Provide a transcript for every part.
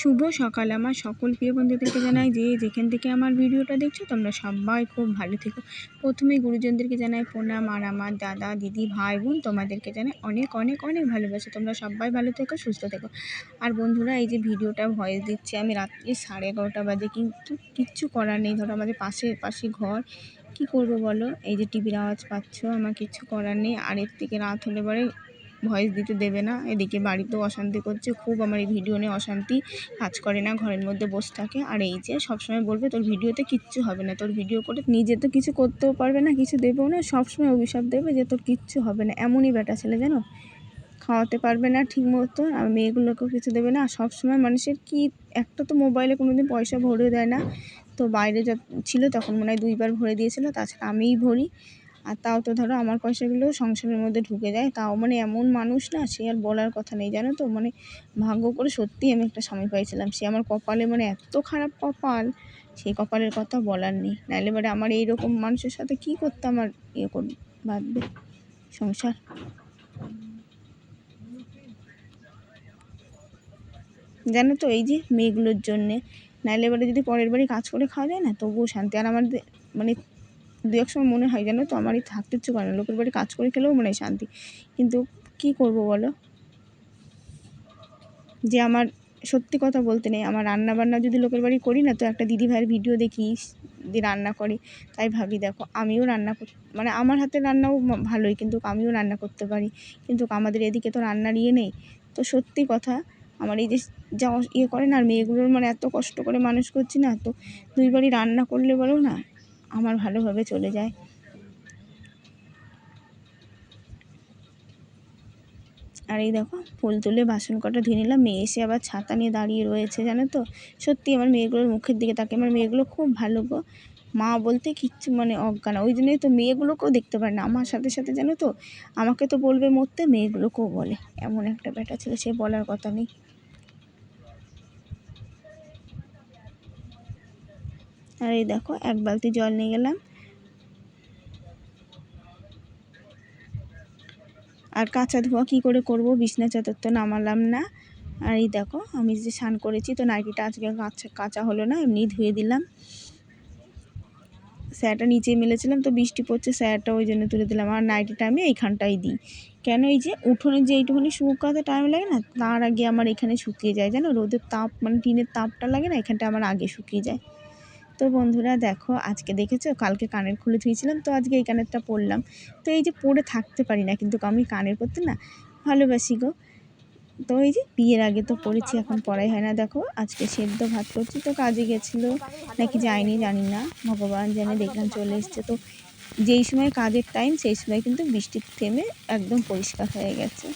শুভ সকাল। আমার সকল প্রিয় বন্ধুদেরকে জানাই যে যেখান থেকে আমার ভিডিওটা দেখছ, তোমরা সবাই খুব ভালো থেকো। প্রথমে গুরুজনদেরকে জানাই প্রণাম আর আমার দাদা, দিদি, ভাই, বোন, তোমাদেরকে জানাই অনেক অনেক অনেক ভালোবাসে। তোমরা সবাই ভালো থেকো, সুস্থ থেকো। আর বন্ধুরা, এই যে ভিডিওটা ভয়েস দিচ্ছি আমি রাত্রি সাড়ে এগারোটা বাজে, কিন্তু কিচ্ছু করার নেই। ধরো আমাদের পাশে পাশে ঘর। কি করব বলো? এই যে টিভির আওয়াজ পাচ্ছ, আমার কিছু করার নেই। আর এর থেকে রাত হলে পরে ভয়েস দিতে দেবে না। এদিকে বাড়িতেও অশান্তি করছে। খুব আমার এই ভিডিও নিয়ে অশান্তি কাজ করে না। ঘরের মধ্যে বসে থাকে। আর এই যে সবসময় বলবে, তোর ভিডিওতে কিচ্ছু হবে না। তোর ভিডিও করে নিজে তো কিছু করতেও পারবে না, কিছু দেবেও না। সবসময় অভিশাপ দেবে যে তোর কিচ্ছু হবে না। এমনই বেটা ছেলে, জানো? খাওয়াতে পারবে না ঠিক মতো আর মেয়েগুলোকেও কিছু দেবে না। সবসময় মানুষের কি, একটা তো মোবাইলে কোনো দিন পয়সা ভরে দেয় না। তো বাইরে যত ছিল তখন মনে হয় দুইবার ভরে দিয়েছিল। তাছাড়া আমিই ভরি। আর তাও তো ধরো আমার পয়সাগুলো সংসারের মধ্যে ঢুকে যায়। তাও মানে এমন মানুষ না, সে আর বলার কথা নেই, জানো তো? মানে ভাগ্য করে সত্যিই আমি একটা স্বামী পাইছিলাম। সে আমার কপালে মানে এত খারাপ কপাল, সেই কপালের কথা বলার নেই। নাহলে এবারে আমার এইরকম মানুষের সাথে কি করতে আমার ইয়ে কর, বাঁধবে সংসার? জানো তো, এই যে মেয়েগুলোর জন্যে। নাহলে এবারে যদি পরের বাড়ি কাজ করে খাওয়া যায় না, তবুও শান্তি। আর আমার মানে দু এক সময় মনে হয় জানো তো, আমারই থাকতে ইচ্ছে করে না। লোকের বাড়ি কাজ করে খেলেও মনে হয় শান্তি। কিন্তু কি করব বলো? যে আমার সত্যি কথা বলতে নেই, আমার রান্না বান্না যদি লোকের বাড়ি করি না, তো একটা দিদি ভাইয়ের ভিডিও দেখি যে রান্না করে, তাই ভাবি দেখো, আমিও রান্না মানে আমার হাতে রান্নাও ভালোই, কিন্তু আমিও রান্না করতে পারি। কিন্তু আমাদের এদিকে তো রান্নার ইয়ে নেই। তো সত্যি কথা, আমার এই যে যা ইয়ে করে না আর মেয়েগুলোর মানে এত কষ্ট করে মানুষ করছি না, তো দুইবারই রান্না করলে বলো না আমার ভালোভাবে চলে যায়। আর এই দেখো, ফুল তুলে বাসন কটা ধুয়ে নিলাম। মেয়ে এসে আবার ছাতা নিয়ে দাঁড়িয়ে রয়েছে, জানো তো? সত্যি আমার মেয়েগুলোর মুখের দিকে তাকে আমার মেয়েগুলো খুব ভালো গো। মা বলতে কিচ্ছু মানে অজ্ঞান। ওই জন্যই তো মেয়েগুলোকেও দেখতে পারে না। আমার সাথে সাথে, জানো তো? আমাকে তো বলবে মরতে, মেয়েগুলোকেও বলে। এমন একটা ব্যাটা ছিল, সে বলার কথা নেই। আর এই দেখো, এক বালতি জল নিয়ে গেলাম। আর কাঁচা ধোয়া কী করে করব, বিছনা চাদর তো নামালাম না। আর এই দেখো, আমি যে স্নান করেছি, তো নাইটিটা আজকে কাঁচা কাঁচা হলো না, এমনি ধুয়ে দিলাম। স্যারটা নিচে মেলেছিলাম, তো বৃষ্টি পড়ছে, স্যারটা ওই জন্য তুলে দিলাম। আর নাইটিটা আমি এইখানটাই দিই। কেন এই যে উঠোনে যে এইটুখানি শুকাতে টাইম লাগে না, তার আগে আমার এখানে শুকিয়ে যায়, জানো? রোদের তাপ মানে টিনের তাপটা লাগে না, এখানটা আমার আগে শুকিয়ে যায়। তো বন্ধুরা দেখো, আজকে দেখেছ? কালকে কানের খুলে ধুয়েছিলাম, তো আজকে এই কানেরটা পরলাম। তো এই যে পরে থাকতে পারি না, কিন্তু আমি কানের পরতে না ভালোবাসি গো। তো এই যে বিয়ের আগে তো পড়েছি এখন পড়াই হয় না। দেখো, আজকে সেদ্ধ ভাত করছি, তো কাজে গেছিল। নাকি যায়নি জানি না, ভগবান জানে, দেখলাম চলে এসছে। তো যেই সময় কাজের টাইম সেই সময় কিন্তু বৃষ্টি থেমে একদম পরিষ্কার হয়ে গেছে।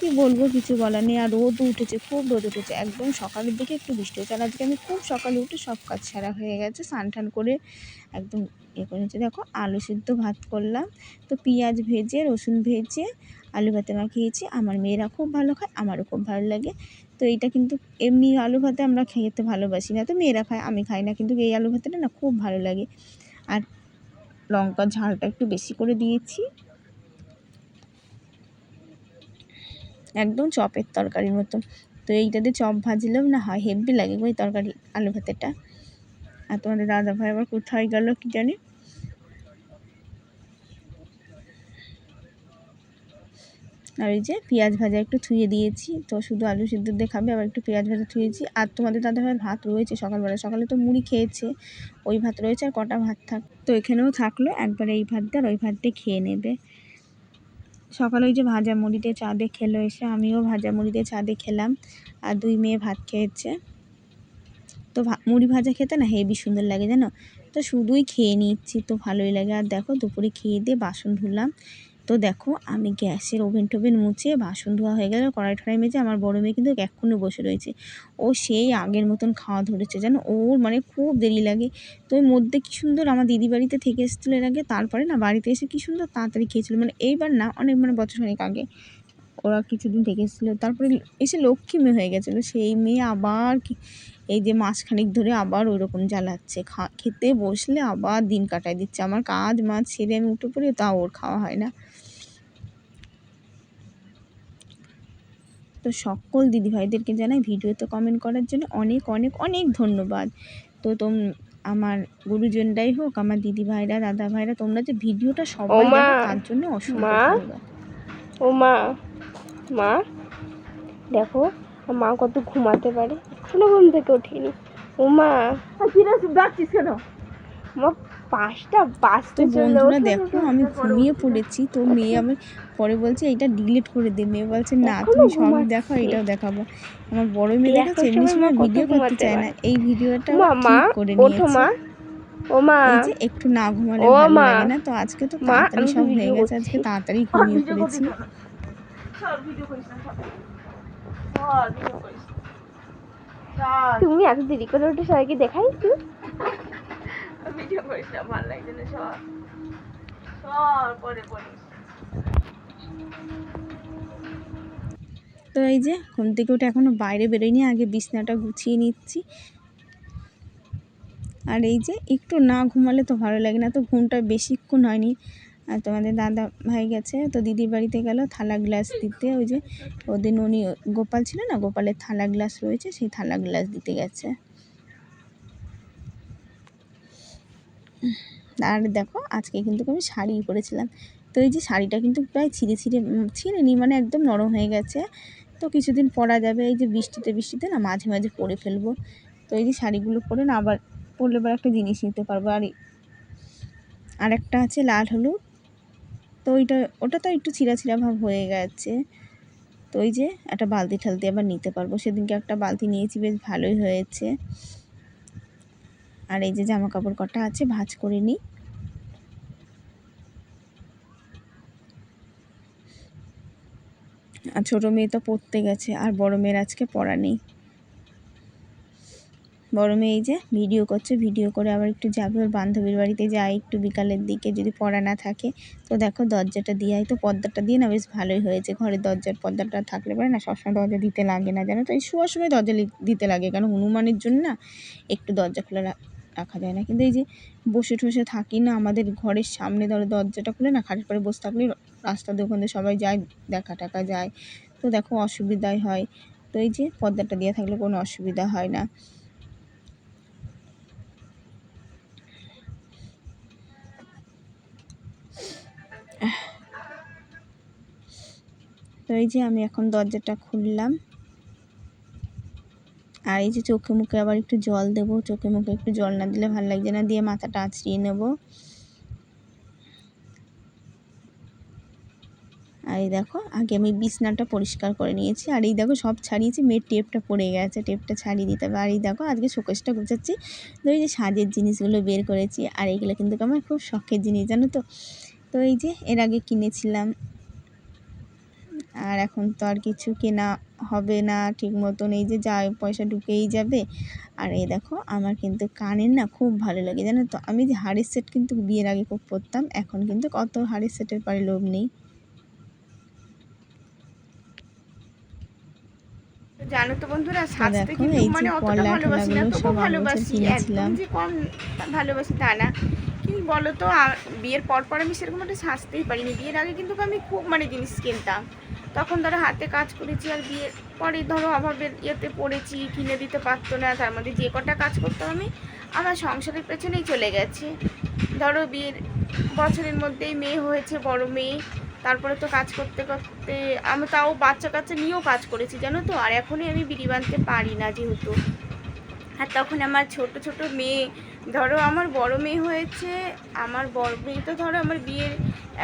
কি বলব, কিছু বলার নেই। আর রোদ উঠেছে, খুব রোদ উঠেছে। একদম সকালের দিকে একটু বৃষ্টি হচ্ছে আর আজকে আমি খুব সকালে উঠে সব কাজ সারা হয়ে গেছে। স্নান করে একদম ইয়ে করে নিচ্ছে দেখো, আলু সিদ্ধ ভাত করলাম। তো পেঁয়াজ ভেজে, রসুন ভেজে, আলু ভাতে মাখিয়েছি আমার মেয়েরা খুব ভালো খায়, আমারও খুব ভালো লাগে। তো এইটা কিন্তু এমনি আলু ভাতে আমরা খেতে ভালোবাসি না। তো মেয়েরা খায়, আমি খাই না। কিন্তু এই আলু ভাতেটা না খুব ভালো লাগে। আর লঙ্কার ঝালটা একটু বেশি করে দিয়েছি। একদম চপের তরকারির মতো। তো এইটাতে চপ ভাজলেও না হয়, হেভি লাগে ওই তরকারি, আলু ভাতেটা। আর তোমাদের দাদাভাই আবার কোথায় গেল কি জানি? আর এই যে পেঁয়াজ ভাজা একটু থুয়ে দিয়েছি। তো শুধু আলু সিদ্ধ দিয়ে খাবে, আবার একটু পেঁয়াজ ভাজা থুয়েছি আর তোমাদের দাদা ভাইয়ের ভাত রয়েছে সকালবেলা। সকালে তো মুড়ি খেয়েছে, ওই ভাত রয়েছে আর কটা ভাত থাক। তো এখানেও থাকল, একবার এই ভাত দিয়ে আর ওই ভাত দিয়ে খেয়ে নেবে। সকালে ওই যে ভাজা মুড়ি দিয়ে চা দিয়ে খেলো এসে, আমিও ভাজা মুড়ি দিয়ে চা দিয়ে খেলাম। আর দুই মেয়ে ভাত খেয়েছে। তো মুড়ি ভাজা খেতে না হেবি সুন্দর লাগে জানো? তো শুধুই খেয়ে নিচ্ছি, তো ভালোই লাগে। আর দেখো দুপুরে খেয়ে দিয়ে বাসন ধুলাম। তো দেখো, আমি গ্যাসের ওভেন টোভেন মুছে বাসন ধোয়া হয়ে গেল, কড়াই ঠড়াই মেজে আমার বড়ো মেয়ে কিন্তু এক্ষুনি বসে রয়েছে। ও সেই আগের মতন খাওয়া ধরেছে জানো ওর মানে খুব দেরি লাগে। তো ওই মধ্যে কী সুন্দর আমার দিদি বাড়িতে থেকে এসেছিল এর আগে, তারপরে না বাড়িতে এসে কী সুন্দর তাড়াতাড়ি খেয়েছিল। মানে এইবার না, অনেক মানে বছর অনেক আগে ওরা কিছুদিন থেকে এসেছিল। তারপরে এসে লক্ষ্মী মেয়ে হয়ে গেছিল। সেই মেয়ে আবার এই যে মাসখানিক ধরে আবার ওই রকম জ্বালাচ্ছে। খা খেতে বসলে আবার দিন কাটায় দিচ্ছে। আমার কাজ মাছ ছেড়ে আমি উঠে পড়ি তা ওর খাওয়া হয় না। তো সকল দিদিভাইদেরকে জানাই ভিডিওতে কমেন্ট করার জন্য অনেক অনেক অনেক ধন্যবাদ। তো তোম আমার গুরুজনরাই হোক আমার দিদি ভাইরা দাদা ভাইরা তোমরা যে ভিডিওটা সবাই তার জন্য। ধন্যবাদ। ও মা মা দেখো মা কত ঘুমাতে পারে। এখনও ঘুম থেকে উঠিনি। ও মা ডাকছিস কেন? মা পাঁচটা বাজতে বন্ধুরা দেখো আমি ঘুমিয়ে পড়েছি। তো মেয়ে আমি পরে বলছে এটা ডিলিট করে দে। মেয়ে বলছে না তুমি ঘুমাচ্ছে। দেখো এটাও দেখাবো। আমার বড় মেয়ে দেখো দেখেছে এমনি সময় ভিডিও করতে চায় না। এই ভিডিওটা করে ওঠো মা। নিয়েছে ও মা একটু না ঘুমালে ভালো মা। লাগে না তো আজকে তো তাড়াতাড়ি সব হয়ে গেছে আজকে তাড়াতাড়ি ঘুমিয়ে পড়েছি। তুমি এত দেরি করে উঠে সবাইকে দেখাই তুই ভিডিও করিস না ভালো লাগছে না সর সর পরে পরে তো এই যে ঘুম থেকে উঠে এখনও বাইরে বেরোয়নি আগে বিছনাটা গুছিয়ে নিচ্ছি। আর এই যে একটু না ঘুমালে তো ভালো লাগে না তো ঘুমটা বেশিক্ষণ হয়নি। আর তোমাদের দাদা ভাই গেছে, তো দিদির বাড়িতে গেল থালা গ্লাস দিতে। ওই যে ওদের উনি গোপাল ছিল না, গোপালের থালা গ্লাস রয়েছে, সেই থালা গ্লাস দিতে গেছে। আর দেখো, আজকে কিন্তু আমি শাড়ি পরেছিলাম। তো এই যে শাড়িটা কিন্তু প্রায় ছিঁড়ে ছিঁড়ে ছিঁড়ে ছিঁড়েনি মানে একদম নরম হয়ে গেছে। তো কিছুদিন পরা যাবে, এই যে বৃষ্টিতে বৃষ্টিতে না মাঝে মাঝে পরে ফেলব। তো এই যে শাড়িগুলো পরে না, আবার পরলে এবার একটা জিনিস নিতে পারব। আর আর একটা আছে লাল হলুদ। তো ওইটা, ওটা তো একটু ছিঁড়া ছিঁড়া ভাব হয়ে গেছে। তো ওই যে একটা বালতি ঠালতি আবার নিতে পারব। সেদিনকে একটা বালতি নিয়েছি, বেশ ভালোই হয়েছে। আর এই যে জামা কাপড় কটা আছে, ভাজ করে নিই। আর ছোটো মেয়ে তো পড়তে গেছে, আর বড় মেয়ের আজকে পড়া নেই। বড় মেয়ে এই যে ভিডিও করছে, ভিডিও করে আবার একটু যাবে। ওর বান্ধবীর বাড়িতে যায় একটু বিকালের দিকে, যদি পড়া না থাকে। তো দেখো দরজাটা দিয়ে তো পর্দাটা দিয়ে না বেশ ভালোই হয়েছে। ঘরের দরজার পর্দাটা থাকলে পরে না সবসময় দরজা দিতে লাগে না, জানো তো? এই শোয়ার সময় দরজা দিতে লাগে, কারণ হনুমানের জন্য না একটু দরজা খোলা রাখা যায় না। কিন্তু এই যে বসে ঠসে থাকি না, আমাদের ঘরের সামনে ধরো দরজাটা খুলে না খাটের পরে বসে থাকলে রাস্তা দিয়ে সবাই যায়, দেখা টাকা যায়। তো দেখো অসুবিধাই হয়। তো এই যে পর্দাটা দিয়ে থাকলে কোনো অসুবিধা হয় না। তো এই যে আমি এখন দরজাটা খুললাম। আর এই যে চোখে মুখে আবার একটু জল দেবো, চোখে মুখে একটু জল না দিলে ভালো লাগছে না, দিয়ে মাথাটা আঁচড়িয়ে নেব। আর এই দেখো, আগে আমি বিছনাটা পরিষ্কার করে নিয়েছি, আর এই দেখো সব ছাড়িয়েছি, মেয়ের টেপটা পড়ে গেছে, টেপটা ছাড়িয়ে দিতে হবে। আর এই দেখো, আজকে শোকেসটা গুছাচ্ছি, তো এই যে সাজের জিনিসগুলো বের করেছি, আর এইগুলো কিন্তু আমার খুব শখের জিনিস, জানো তো? তো এই যে এর আগে কিনেছিলাম। আর এখন তো আর কিছু কেনা হবে না ঠিক মতন। এই যে যা পয়সা ঢুকেই যাবে। আর এই দেখো আমার কিন্তু কানের না খুব ভালো লাগে জানো তো? আমি যে হাড়ের সেট কিন্তু বিয়ের আগে খুব পরতাম এখন কিন্তু কত হাড়ের সেটের পরে লোভ নেই। জানো তো বন্ধুরা সাজতে কিন্তু মানে অতটা ভালোবাসি না তবু সব আগের বছর ভালোবাসি একদম যে কম ভালোবাসি তা না। কিন্তু বলো তো বিয়ের পর পর আমি সেরকম একটা সাজতেই পারিনি। বিয়ের আগে কিন্তু আমি খুব মানে জিনিস কিনতাম। তখন ধরো হাতে কাজ করেছি আর বিয়ের পরে ধরো অভাবের ইয়েতে পড়েছি, কিনে দিতে পারতো না, তার মধ্যে যে কটা কাজ করতাম আমি, আমার সংসারের পেছনেই চলে গেছে। ধরো বিয়ের বছরের মধ্যেই মেয়ে হয়েছে, বড় মেয়ে। তারপরে তো কাজ করতে করতে আমি তাও বাচ্চা কাচ্চা নিয়েও কাজ করেছি, জানো তো? আর এখনই আমি বিড়ি বাঁধতে পারি না যেহেতু। আর তখন আমার ছোট ছোট মেয়ে। ধরো আমার বড় মেয়ে হয়েছে, আমার বড় মেয়ে তো ধরো আমার বিয়ের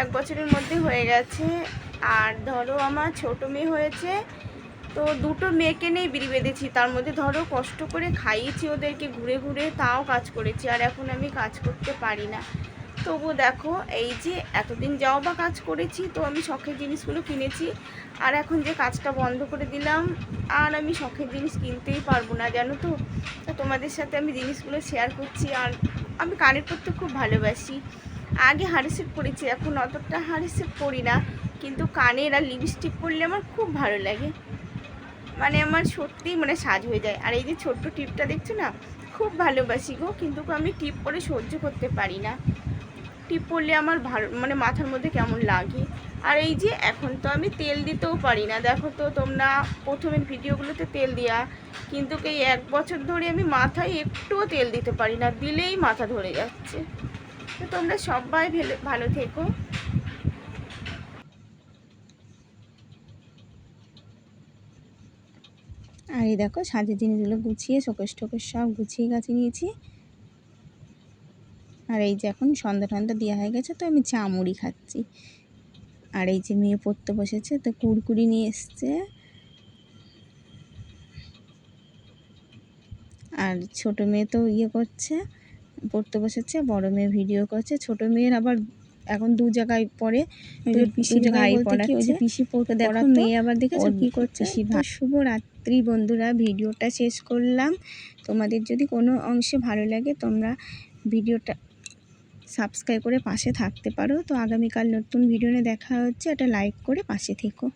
এক বছরের মধ্যে হয়ে গেছে। আর ধরো আমার ছোট মেয়ে হয়েছে, তো দুটো মেয়েকে নিয়ে বিড়ি বেঁধেছি। তার মধ্যে ধরো কষ্ট করে খাইয়েছি ওদেরকে, ঘুরে ঘুরে তাও কাজ করেছি। আর এখন আমি কাজ করতে পারি না। তবু দেখো, এই যে এতদিন যাও বা কাজ করেছি, তো আমি শখের জিনিসগুলো কিনেছি। আর এখন যে কাজটা বন্ধ করে দিলাম, আর আমি শখের জিনিস কিনতেই পারব না, জানো তো? তোমাদের সাথে আমি জিনিসগুলো শেয়ার করছি, আর আমি কানের পরতে খুব ভালোবাসি। আগে হাড়ি পরেছি, এখন অতটা হাড়ি পরি না, কিন্তু কানের আর লিপস্টিক পরলে আমার খুব ভালো লাগে। মানে আমার সত্যিই মানে সাজ হয়ে যায়। আর এই যে ছোট্ট টিপটা দেখছ না? খুব ভালোবাসি গো, কিন্তু আমি টিপ পরে সহ্য করতে পারি না। টিপ পড়লে আমার ভালো মানে মাথার মধ্যে কেমন লাগে? আর এই যে এখন তো আমি তেল দিতেও পারি না। দেখো তো, তোমরা প্রথমের ভিডিওগুলোতে তেল দেওয়া কিন্তু এই এক বছর ধরে আমি মাথায় একটুও তেল দিতে পারি না, দিলেই মাথা ধরে যাচ্ছে। তো তোমরা সবাই ভেলে- থেকো। আর এই দেখো, সাজের জিনিসগুলো গুছিয়ে, শোকেশ টোকেশ সব গুছিয়ে গাছে নিয়েছি। আর এই যে এখন সন্ধ্যা টন্ধা দেওয়া হয়ে গেছে তো আমি চা মুড়ি খাচ্ছি। আর এই যে মেয়ে পড়তে বসেছে তো কুড়কুড়ি নিয়ে এসছে। আর ছোট মেয়ে তো ইয়ে করছে পড়তে বসেছে বড় মেয়ে ভিডিও করছে ছোট মেয়ের আবার এখন দু জায়গায় পড়ে পিসি ভাই পড়াচ্ছে। পিসি পড়তে দেখো মেয়ে আবার দেখেছ কি করছে? শুভ রাত্রি বন্ধুরা ভিডিওটা শেষ করলাম। তোমাদের যদি কোনো অংশে ভালো লাগে তোমরা ভিডিওটা সাবস্ক্রাইব করে পাশে থাকতে পারো। তো আগামীকাল নতুন ভিডিও নিয়ে দেখা হচ্ছে। এটা লাইক করে পাশে থেকো।